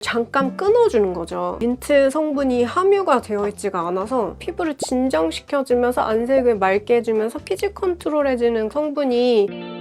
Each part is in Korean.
잠깐 끊어주는 거죠. 민트 성분이 함유가 되어 있지가 않아서 피부를 진정시켜주면서 안색을 맑게 해주면서 피지 컨트롤해주는 성분이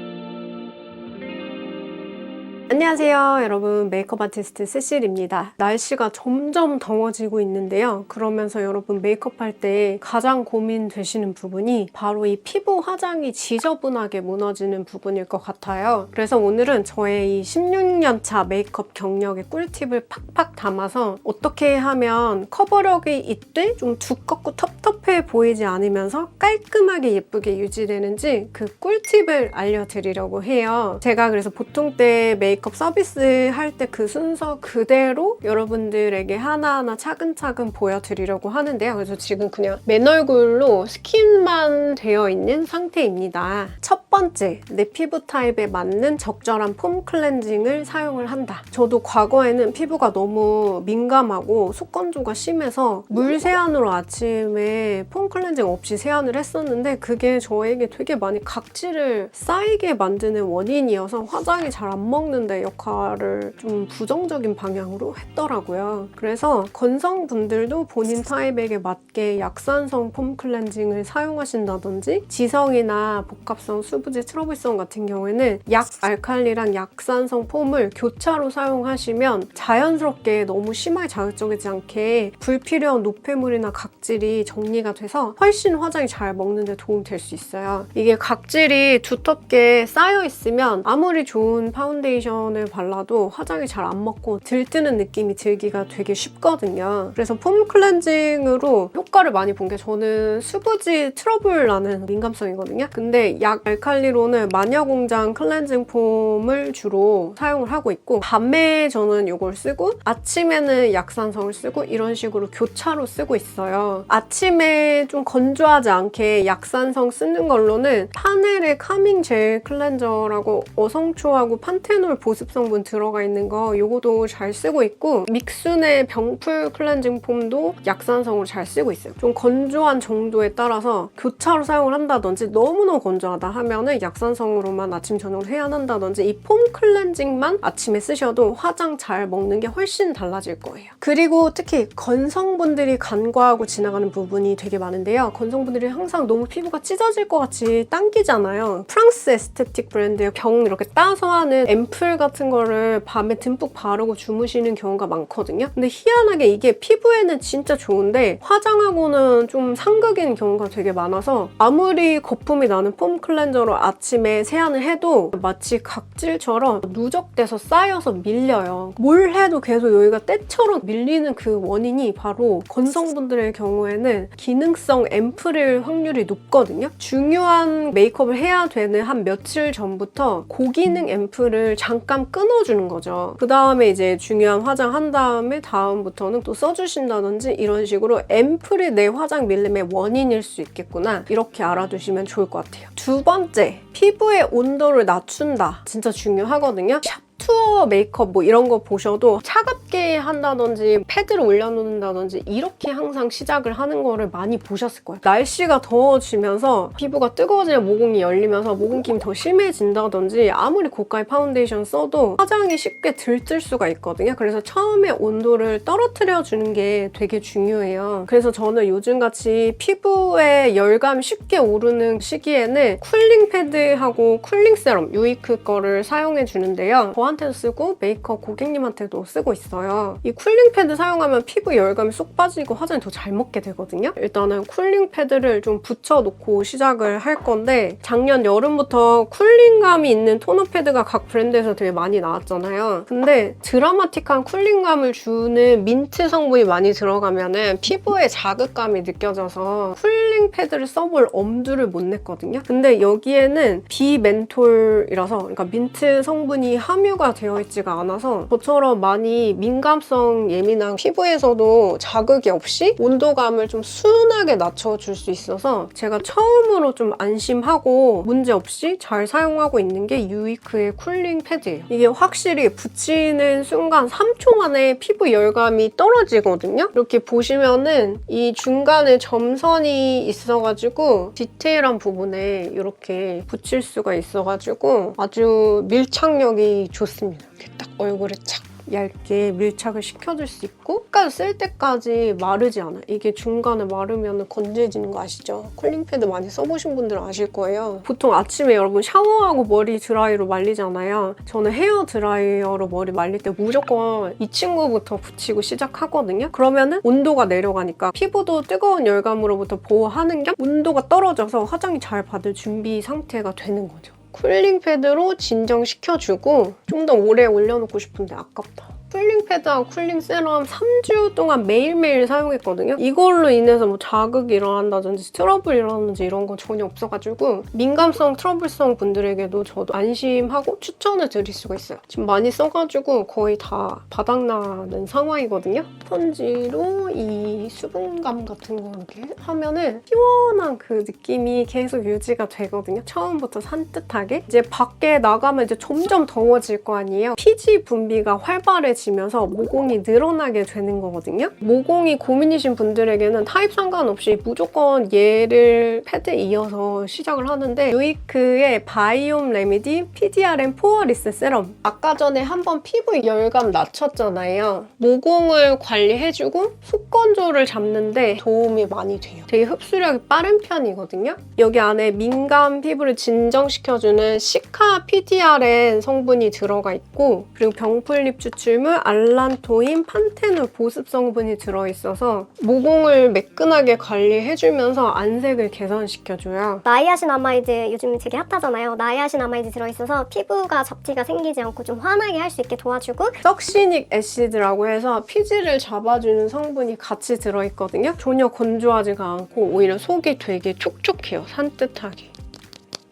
안녕하세요 여러분. 메이크업 아티스트 세실입니다. 날씨가 점점 더워지고 있는데요. 그러면서 여러분 메이크업 할 때 가장 고민되시는 부분이 바로 이 피부 화장이 지저분하게 무너지는 부분일 것 같아요. 그래서 오늘은 저의 이 16년차 메이크업 경력의 꿀팁을 팍팍 담아서 어떻게 하면 커버력이 이때 좀 두껍고 텁텁 해 보이지 않으면서 깔끔하게 예쁘게 유지되는지 그 꿀팁을 알려드리려고 해요 제가 그래서 보통 때 메이크업 서비스 할 때 그 순서 그대로 여러분들에게 하나하나 차근차근 보여드리려고 하는데요. 그래서 지금 그냥 맨 얼굴로 스킨만 되어 있는 상태입니다. 첫 번째, 내 피부 타입에 맞는 적절한 폼 클렌징을 사용을 한다. 저도 과거에는 피부가 너무 민감하고 속건조가 심해서 물 세안으로 아침에 폼 클렌징 없이 세안을 했었는데 그게 저에게 되게 많이 각질을 쌓이게 만드는 원인이어서 화장이 잘 안 먹는데 역할을 좀 부정적인 방향으로 했더라고요. 그래서 건성분들도 본인 타입에게 맞게 약산성 폼 클렌징을 사용하신다든지 지성이나 복합성 수부지 트러블성 같은 경우에는 약 알칼리랑 약산성 폼을 교차로 사용하시면 자연스럽게 너무 심하게 자극적이지 않게 불필요한 노폐물이나 각질이 정리 가 돼서 훨씬 화장이 잘 먹는데 도움 될 수 있어요. 이게 각질이 두텁게 쌓여 있으면 아무리 좋은 파운데이션을 발라도 화장이 잘 안 먹고 들뜨는 느낌이 들기가 되게 쉽거든요. 그래서 폼 클렌징으로 효과를 많이 본 게 저는 수부지 트러블 나는 민감성이거든요. 근데 약 알칼리로는 마녀공장 클렌징 폼을 주로 사용을 하고 있고 밤에 저는 이걸 쓰고 아침에는 약산성을 쓰고 이런 식으로 교차로 쓰고 있어요. 아침에 좀 건조하지 않게 약산성 쓰는 걸로는 파넬의 카밍 젤 클렌저라고 어성초하고 판테놀 보습 성분 들어가 있는 거 요거도 잘 쓰고 있고 믹순의 병풀 클렌징 폼도 약산성으로 잘 쓰고 있어요. 좀 건조한 정도에 따라서 교차로 사용을 한다든지 너무너무 건조하다 하면은 약산성으로만 아침 저녁으로 세안한다든지 이 폼 클렌징만 아침에 쓰셔도 화장 잘 먹는 게 훨씬 달라질 거예요. 그리고 특히 건성분들이 간과하고 지나가는 부분이 되게 많은데요. 건성분들이 항상 너무 피부가 찢어질 것 같이 당기잖아요. 프랑스 에스테틱 브랜드의 병 이렇게 따서 하는 앰플 같은 거를 밤에 듬뿍 바르고 주무시는 경우가 많거든요. 근데 희한하게 이게 피부에는 진짜 좋은데 화장하고는 좀 상극인 경우가 되게 많아서 아무리 거품이 나는 폼 클렌저로 아침에 세안을 해도 마치 각질처럼 누적돼서 쌓여서 밀려요. 뭘 해도 계속 여기가 때처럼 밀리는 그 원인이 바로 건성분들의 경우에는 기 능성 앰플일 확률이 높거든요. 중요한 메이크업을 해야 되는 한 며칠 전부터 고기능 앰플을 잠깐 끊어주는 거죠. 그 다음에 이제 중요한 화장 한 다음에 다음부터는 또 써주신다든지 이런 식으로 앰플이 내 화장 밀림의 원인일 수 있겠구나. 이렇게 알아두시면 좋을 것 같아요. 두 번째, 피부의 온도를 낮춘다. 진짜 중요하거든요. 샵 투어 메이크업 뭐 이런 거 보셔도 차갑게 한다든지 패드를 올려놓는다든지 이렇게 항상 시작을 하는 거를 많이 보셨을 거예요. 날씨가 더워지면서 피부가 뜨거워지면 모공이 열리면서 모공김이 더 심해진다든지 아무리 고가의 파운데이션 써도 화장이 쉽게 들뜰 수가 있거든요. 그래서 처음에 온도를 떨어뜨려 주는 게 되게 중요해요. 그래서 저는 요즘같이 피부에 열감이 쉽게 오르는 시기에는 쿨링 패드하고 쿨링 세럼 유이크 거를 사용해 주는데요. 저한테 도 쓰고 메이크업 고객님한테도 쓰고 있어요. 이 쿨링 패드 사용하면 피부 열감이 쏙 빠지고 화장이 더 잘 먹게 되거든요. 일단은 쿨링 패드를 좀 붙여놓고 시작을 할 건데 작년 여름부터 쿨링감이 있는 토너 패드가 각 브랜드에서 되게 많이 나왔잖아요. 근데 드라마틱한 쿨링감을 주는 민트 성분이 많이 들어가면은 피부에 자극감이 느껴져서 쿨링 패드를 써볼 엄두를 못 냈거든요. 근데 여기에는 비멘톨이라서 그러니까 민트 성분이 함유가 되어 있지가 않아서 저처럼 많이 민감성 예민한 피부에서도 자극이 없이 온도감을 좀 순하게 낮춰줄 수 있어서 제가 처음으로 좀 안심하고 문제없이 잘 사용하고 있는 게 유이크의 쿨링 패드예요. 이게 확실히 붙이는 순간 3초 만에 피부 열감이 떨어지거든요. 이렇게 보시면은 이 중간에 점선이 있어가지고 디테일한 부분에 이렇게 붙일 수가 있어가지고 아주 밀착력이 좋습니다. 이렇게 딱 얼굴에 착 얇게 밀착을 시켜줄 수 있고 끝까지 쓸 때까지 마르지 않아요. 이게 중간에 마르면 건조해지는 거 아시죠? 쿨링 패드 많이 써보신 분들은 아실 거예요. 보통 아침에 여러분 샤워하고 머리 드라이로 말리잖아요. 저는 헤어 드라이어로 머리 말릴 때 무조건 이 친구부터 붙이고 시작하거든요. 그러면은 온도가 내려가니까 피부도 뜨거운 열감으로부터 보호하는 겸 온도가 떨어져서 화장이 잘 받을 준비 상태가 되는 거죠. 쿨링 패드로 진정시켜주고 좀 더 오래 올려놓고 싶은데 아깝다. 쿨링 패드와 쿨링 세럼 3주 동안 매일매일 사용했거든요. 이걸로 인해서 뭐 자극이 일어난다든지 트러블 일어나는지 이런 건 전혀 없어가지고 민감성, 트러블성 분들에게도 저도 안심하고 추천을 드릴 수가 있어요. 지금 많이 써가지고 거의 다 바닥나는 상황이거든요. 스펀지로 이 수분감 같은 거 이렇게 하면은 시원한 그 느낌이 계속 유지가 되거든요. 처음부터 산뜻하게. 이제 밖에 나가면 이제 점점 더워질 거 아니에요. 피지 분비가 활발해 지면서 모공이 늘어나게 되는 거거든요. 모공이 고민이신 분들에게는 타입 상관없이 무조건 얘를 패드에 이어서 시작을 하는데 유이크의 바이옴 레미디 PDRM 포어리스 세럼 아까 전에 한번 피부 열감 낮췄잖아요. 모공을 관리해주고 속건조를 잡는데 도움이 많이 돼요. 되게 흡수력이 빠른 편이거든요. 여기 안에 민감 피부를 진정시켜주는 시카 PDRN 성분이 들어가 있고 그리고 병풀립 추출물 알란토인 판테놀 보습 성분이 들어있어서 모공을 매끈하게 관리해주면서 안색을 개선시켜줘요. 나이아신 아마이드 요즘 되게 핫하잖아요. 나이아신 아마이드 들어있어서 피부가 잡티가 생기지 않고 좀 환하게 할 수 있게 도와주고 석시닉 애시드라고 해서 피지를 잡아주는 성분이 같이 들어있거든요. 전혀 건조하지가 않고 오히려 속이 되게 촉촉해요. 산뜻하게.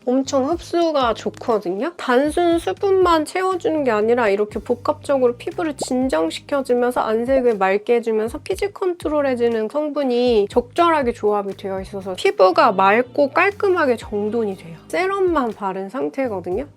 엄청 흡수가 좋거든요. 단순 수분만 채워주는 게 아니라 이렇게 복합적으로 피부를 진정시켜주면서 안색을 맑게 해주면서 피지 컨트롤해주는 성분이 적절하게 조합이 되어 있어서 피부가 맑고 깔끔하게 정돈이 돼요. 세럼만 바른 상태거든요.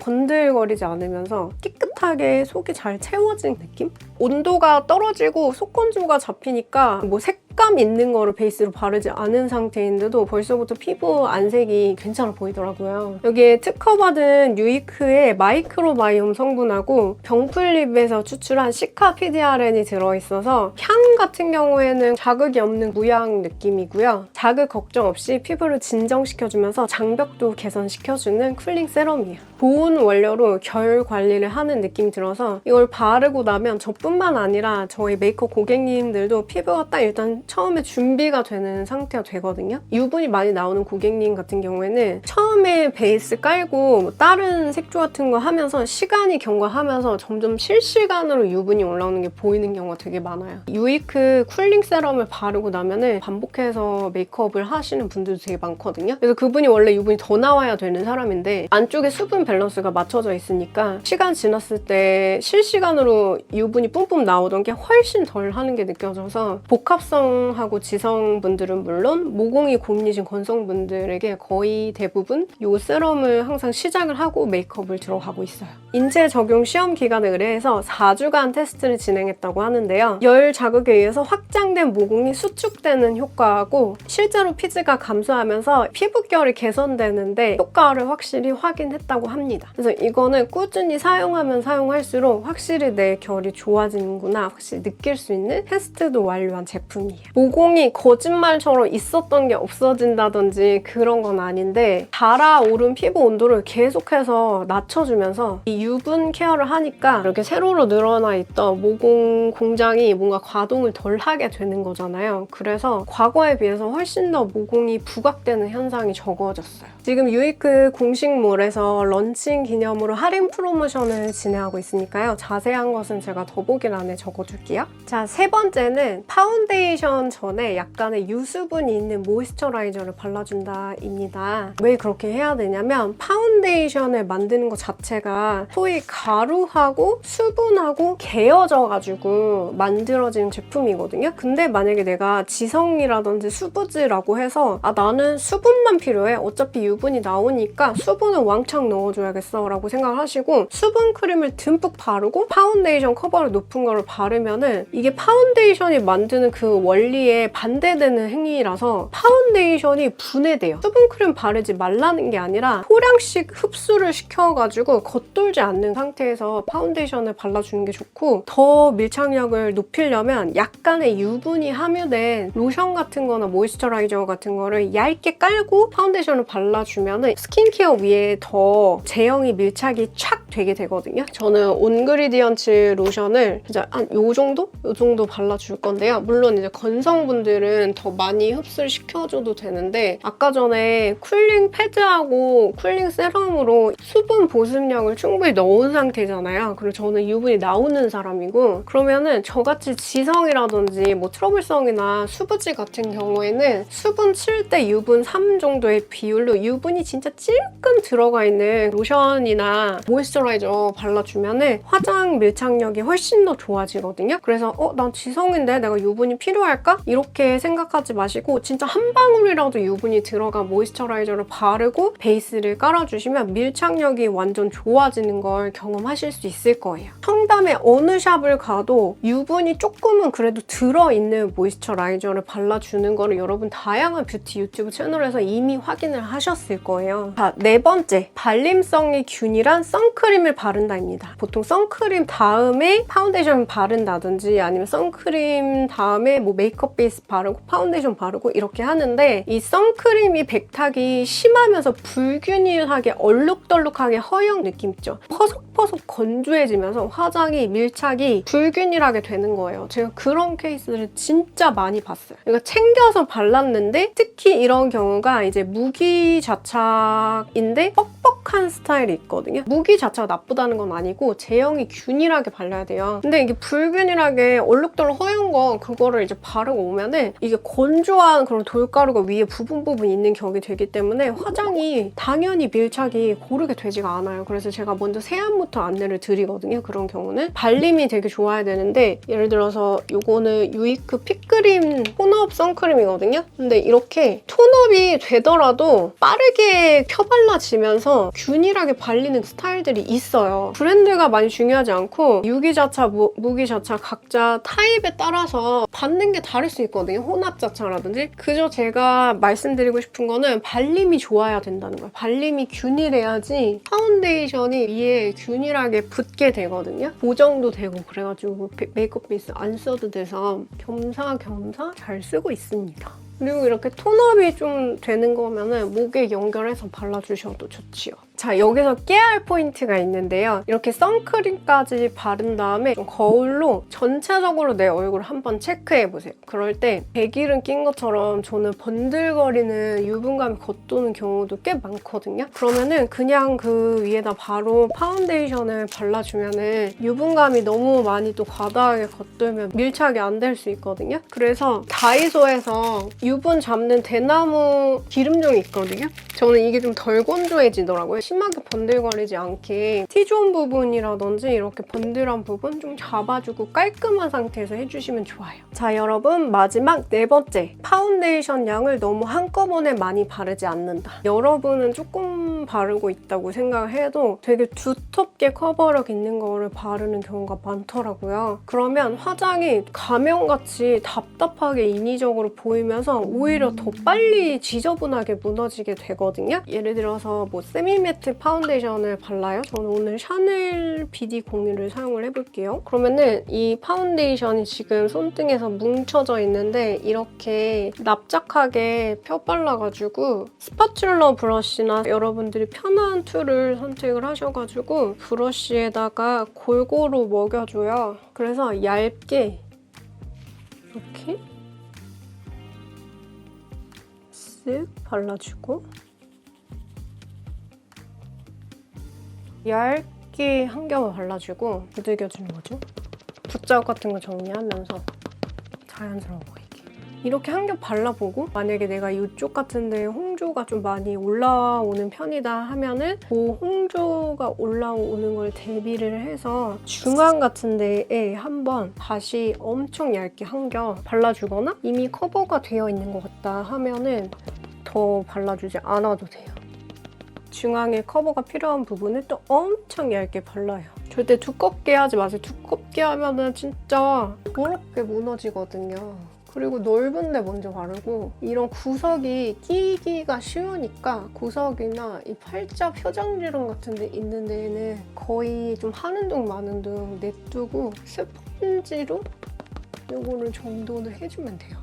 번들거리지 않으면서 깨끗하게 속이 잘 채워진 느낌? 온도가 떨어지고 속건조가 잡히니까 뭐 색감 있는 거를 베이스로 바르지 않은 상태인데도 벌써부터 피부 안색이 괜찮아 보이더라고요. 여기에 특허받은 유이크의 마이크로바이옴 성분하고 병풀립에서 추출한 시카 PDRN이 들어있어서 향 같은 경우에는 자극이 없는 무향 느낌이고요. 자극 걱정 없이 피부를 진정시켜주면서 장벽도 개선시켜주는 쿨링 세럼이에요. 보온 원료로 결 관리를 하는 느낌이 들어서 이걸 바르고 나면 저 뿐만 아니라 저희 메이크업 고객님들도 피부가 딱 일단 처음에 준비가 되는 상태가 되거든요. 유분이 많이 나오는 고객님 같은 경우에는 처음에 베이스 깔고 뭐 다른 색조 같은 거 하면서 시간이 경과하면서 점점 실시간으로 유분이 올라오는 게 보이는 경우가 되게 많아요. 유이크 쿨링 세럼을 바르고 나면은 반복해서 메이크업을 하시는 분들도 되게 많거든요. 그래서 그분이 원래 유분이 더 나와야 되는 사람인데 안쪽에 수분 밸런스가 맞춰져 있으니까 시간 지났을 때 실시간으로 유분이 뿜뿜 나오던 게 훨씬 덜 하는 게 느껴져서 복합성하고 지성분들은 물론 모공이 고민이신 건성분들에게 거의 대부분 이 세럼을 항상 시작을 하고 메이크업을 들어가고 있어요. 인체 적용 시험 기간에 의뢰해서 4주간 테스트를 진행했다고 하는데요. 열 자극에 의해서 확장된 모공이 수축되는 효과하고 실제로 피지가 감소하면서 피부결이 개선되는데 효과를 확실히 확인했다고 합니다. 그래서 이거는 꾸준히 사용하면 사용할수록 확실히 내 결이 좋아 지는구나 확실히 느낄 수 있는 테스트도 완료한 제품이에요. 모공이 거짓말처럼 있었던 게 없어진다든지 그런 건 아닌데 달아오른 피부 온도를 계속해서 낮춰주면서 이 유분 케어를 하니까 이렇게 세로로 늘어나 있던 모공 공장이 뭔가 가동을 덜 하게 되는 거잖아요. 그래서 과거에 비해서 훨씬 더 모공이 부각되는 현상이 적어졌어요. 지금 유이크 공식몰에서 런칭 기념으로 할인 프로모션을 진행하고 있으니까요. 자세한 것은 제가 더보 기란에 적어줄게요. 자, 세 번째는 파운데이션 전에 약간의 유수분이 있는 모이스처라이저를 발라준다입니다. 왜 그렇게 해야 되냐면 파운데이션을 만드는 것 자체가 소위 가루하고 수분하고 개어져가지고 만들어진 제품이거든요. 근데 만약에 내가 지성이라든지 수부지라고 해서 아 나는 수분만 필요해. 어차피 유분이 나오니까 수분을 왕창 넣어줘야겠어 라고 생각을 하시고 수분 크림을 듬뿍 바르고 파운데이션 커버를 높이 높은 거를 바르면은 이게 파운데이션이 만드는 그 원리에 반대되는 행위라서 파운데이션이 분해돼요. 수분크림 바르지 말라는 게 아니라 소량씩 흡수를 시켜가지고 겉돌지 않는 상태에서 파운데이션을 발라주는 게 좋고 더 밀착력을 높이려면 약간의 유분이 함유된 로션 같은 거나 모이스처라이저 같은 거를 얇게 깔고 파운데이션을 발라주면은 스킨케어 위에 더 제형이 밀착이 착 되게 되거든요. 저는 온그리디언츠 로션을 진짜 한요 정도? 요 정도 발라줄 건데요. 물론 이제 건성분들은 더 많이 흡수를 시켜줘도 되는데 아까 전에 쿨링 패드하고 쿨링 세럼으로 수분 보습력을 충분히 넣은 상태잖아요. 그리고 저는 유분이 나오는 사람이고 그러면은 저같이 지성이라든지 뭐 트러블성이나 수부지 같은 경우에는 수분 7대 유분 3 정도의 비율로 유분이 진짜 찔끔 들어가 있는 로션이나 모이스처라이저 발라주면은 화장 밀착력이 훨씬 더 좋아지거든요. 그래서 어, 난 지성인데 내가 유분이 필요할까? 이렇게 생각하지 마시고 진짜 한 방울이라도 유분이 들어간 모이스처라이저를 바르고 베이스를 깔아주시면 밀착력이 완전 좋아지는 걸 경험하실 수 있을 거예요. 청담에 어느 샵을 가도 유분이 조금은 그래도 들어있는 모이스처라이저를 발라주는 거를 여러분 다양한 뷰티 유튜브 채널에서 이미 확인을 하셨을 거예요. 자, 네 번째. 발림성이 균일한 선크림을 바른다입니다. 보통 선크림 다음에 파운데이션 바른다든지 아니면 선크림 다음에 뭐 메이크업 베이스 바르고 파운데이션 바르고 이렇게 하는데 이 선크림이 백탁이 심하면서 불균일하게 얼룩덜룩하게 허영 느낌 있죠? 퍼석퍼석 건조해지면서 화장이 밀착이 불균일하게 되는 거예요. 제가 그런 케이스를 진짜 많이 봤어요. 그러니까 챙겨서 발랐는데 특히 이런 경우가 이제 무기 자착인데 뻑뻑한 스타일이 있거든요. 무기 자체가 나쁘다는 건 아니고 제형이 균일하게 발라야 돼요. 근데 이게 불균일하게 얼룩덜룩 허연 거 그거를 이제 바르고 오면은 이게 건조한 그런 돌가루가 위에 부분 부분 있는 격이 되기 때문에 화장이 당연히 밀착이 고르게 되지가 않아요. 그래서 제가 먼저 세안부터 안내를 드리거든요. 그런 경우는 발림이 되게 좋아야 되는데 예를 들어서 요거는 유이크 핏크림 톤업 선크림이거든요. 근데 이렇게 톤업이 되더라도 빠르게 펴발라지면서 균일하게 발리는 스타일들이 있어요. 브랜드가 많이 중요하지 않고 유기자차, 무, 무기 자차 각자 타입에 따라서 받는 게 다를 수 있거든요. 혼합 자차라든지. 그저 제가 말씀드리고 싶은 거는 발림이 좋아야 된다는 거예요. 발림이 균일해야지 파운데이션이 위에 균일하게 붙게 되거든요. 보정도 되고 그래가지고 베- 메이크업 베이스 안 써도 돼서 겸사겸사 잘 쓰고 있습니다. 그리고 이렇게 톤업이 좀 되는 거면은 목에 연결해서 발라주셔도 좋지요. 자, 여기서 깨알 포인트가 있는데요. 이렇게 선크림까지 바른 다음에 좀 거울로 전체적으로 내 얼굴을 한번 체크해 보세요. 그럴 때 백일은 낀 것처럼 저는 번들거리는 유분감이 겉도는 경우도 꽤 많거든요. 그러면은 그냥 그 위에다 바로 파운데이션을 발라주면은 유분감이 너무 많이 또 과다하게 겉돌면 밀착이 안 될 수 있거든요. 그래서 다이소에서 유분 잡는 대나무 기름종이 있거든요. 저는 이게 좀 덜 건조해지더라고요. 심하게 번들거리지 않게 T존 부분이라든지 이렇게 번들한 부분 좀 잡아주고 깔끔한 상태에서 해주시면 좋아요. 자 여러분 마지막 네 번째 파운데이션 양을 너무 한꺼번에 많이 바르지 않는다. 여러분은 조금 바르고 있다고 생각을 해도 되게 두텁게 커버력 있는 거를 바르는 경우가 많더라고요. 그러면 화장이 가면같이 답답하게 인위적으로 보이면서 오히려 더 빨리 지저분하게 무너지게 되거든요. 예를 들어서 뭐 세미매트 파운데이션을 발라요. 저는 오늘 샤넬 BD01을 사용을 해볼게요. 그러면은 이 파운데이션이 지금 손등에서 뭉쳐져 있는데 이렇게 납작하게 펴 발라가지고 스파츌러 브러쉬나 여러분들이 편한 툴을 선택을 하셔가지고 브러쉬에다가 골고루 먹여줘요. 그래서 얇게 이렇게 쓱 발라주고 얇게 한 겹을 발라주고 두들겨주는 거죠. 붓자국 같은 거 정리하면서 자연스러워 보이게. 이렇게 한 겹 발라보고 만약에 내가 이쪽 같은데 홍조가 좀 많이 올라오는 편이다 하면은 그 홍조가 올라오는 걸 대비를 해서 중앙 같은 데에 한번 다시 엄청 얇게 한 겹 발라주거나 이미 커버가 되어 있는 것 같다 하면은 더 발라주지 않아도 돼요. 중앙에 커버가 필요한 부분을 또 엄청 얇게 발라요. 절대 두껍게 하지 마세요. 두껍게 하면은 진짜 더럽게 무너지거든요. 그리고 넓은 데 먼저 바르고 이런 구석이 끼기가 쉬우니까 구석이나 이 팔자 표정지름 같은 데 있는 데에는 거의 좀 하는 둥 마는 둥 냅두고 스펀지로 요거를 정돈을 해주면 돼요.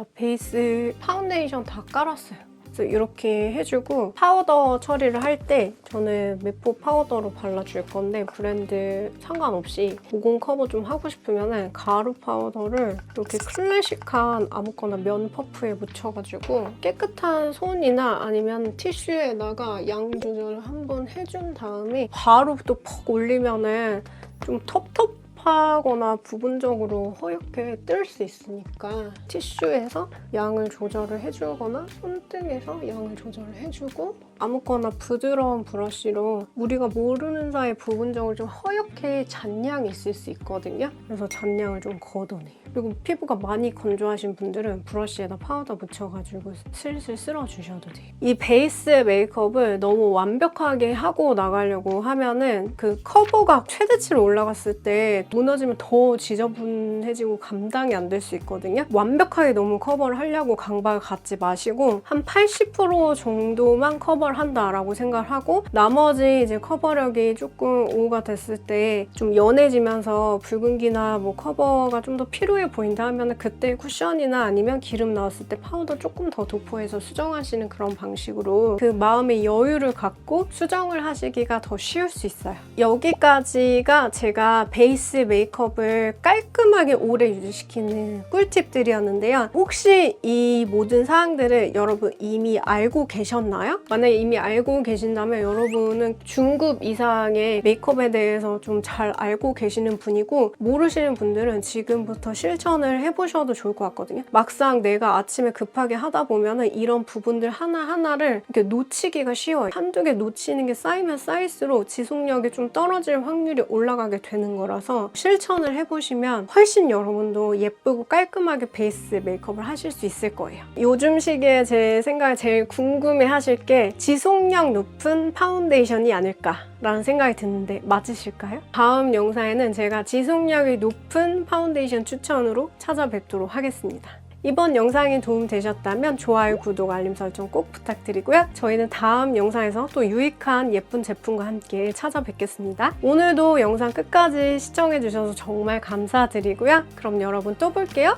자, 베이스 파운데이션 다 깔았어요. 이렇게 해주고 파우더 처리를 할 때 저는 메포 파우더로 발라줄 건데 브랜드 상관없이 모공 커버 좀 하고 싶으면 가루 파우더를 이렇게 클래식한 아무거나 면 퍼프에 묻혀가지고 깨끗한 손이나 아니면 티슈에다가 양 조절을 한번 해준 다음에 바로 또 퍽 올리면은 좀 텁텁 하거나 부분적으로 허옇게 뜰 수 있으니까 티슈에서 양을 조절을 해주거나 손등에서 양을 조절을 해주고 아무거나 부드러운 브러쉬로 우리가 모르는 사이 부분적으로 좀 허옇게 잔량이 있을 수 있거든요. 그래서 잔량을 좀 걷어내요. 그리고 피부가 많이 건조하신 분들은 브러쉬에다 파우더 묻혀가지고 슬슬 쓸어주셔도 돼요. 이 베이스 메이크업을 너무 완벽하게 하고 나가려고 하면은 그 커버가 최대치로 올라갔을 때 무너지면 더 지저분해지고 감당이 안 될 수 있거든요. 완벽하게 너무 커버를 하려고 강박을 갖지 마시고 한 80% 정도만 커버를 한다라고 생각을 하고 나머지 이제 커버력이 조금 오가 됐을 때 좀 연해지면서 붉은기나 뭐 커버가 좀 더 필요해 보인다 하면 그때 쿠션이나 아니면 기름 나왔을 때 파우더 조금 더 도포해서 수정하시는 그런 방식으로 그 마음의 여유를 갖고 수정을 하시기가 더 쉬울 수 있어요. 여기까지가 제가 베이스 메이크업을 깔끔하게 오래 유지시키는 꿀팁들이었는데요. 혹시 이 모든 사항들을 여러분 이미 알고 계셨나요? 만약에 이미 알고 계신다면 여러분은 중급 이상의 메이크업에 대해서 좀 잘 알고 계시는 분이고 모르시는 분들은 지금부터 실천을 해보셔도 좋을 것 같거든요. 막상 내가 아침에 급하게 하다 보면은 이런 부분들 하나하나를 이렇게 놓치기가 쉬워요. 한두 개 놓치는 게 쌓이면 쌓일수록 지속력이 좀 떨어질 확률이 올라가게 되는 거라서 실천을 해보시면 훨씬 여러분도 예쁘고 깔끔하게 베이스 메이크업을 하실 수 있을 거예요. 요즘 시기에 제 생각에 제일 궁금해 하실 게 지속력 높은 파운데이션이 아닐까 라는 생각이 드는데 맞으실까요? 다음 영상에는 제가 지속력이 높은 파운데이션 추천으로 찾아뵙도록 하겠습니다. 이번 영상이 도움되셨다면 좋아요, 구독, 알림 설정 꼭 부탁드리고요. 저희는 다음 영상에서 또 유익한 예쁜 제품과 함께 찾아뵙겠습니다. 오늘도 영상 끝까지 시청해주셔서 정말 감사드리고요. 그럼 여러분 또 볼게요.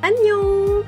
안녕!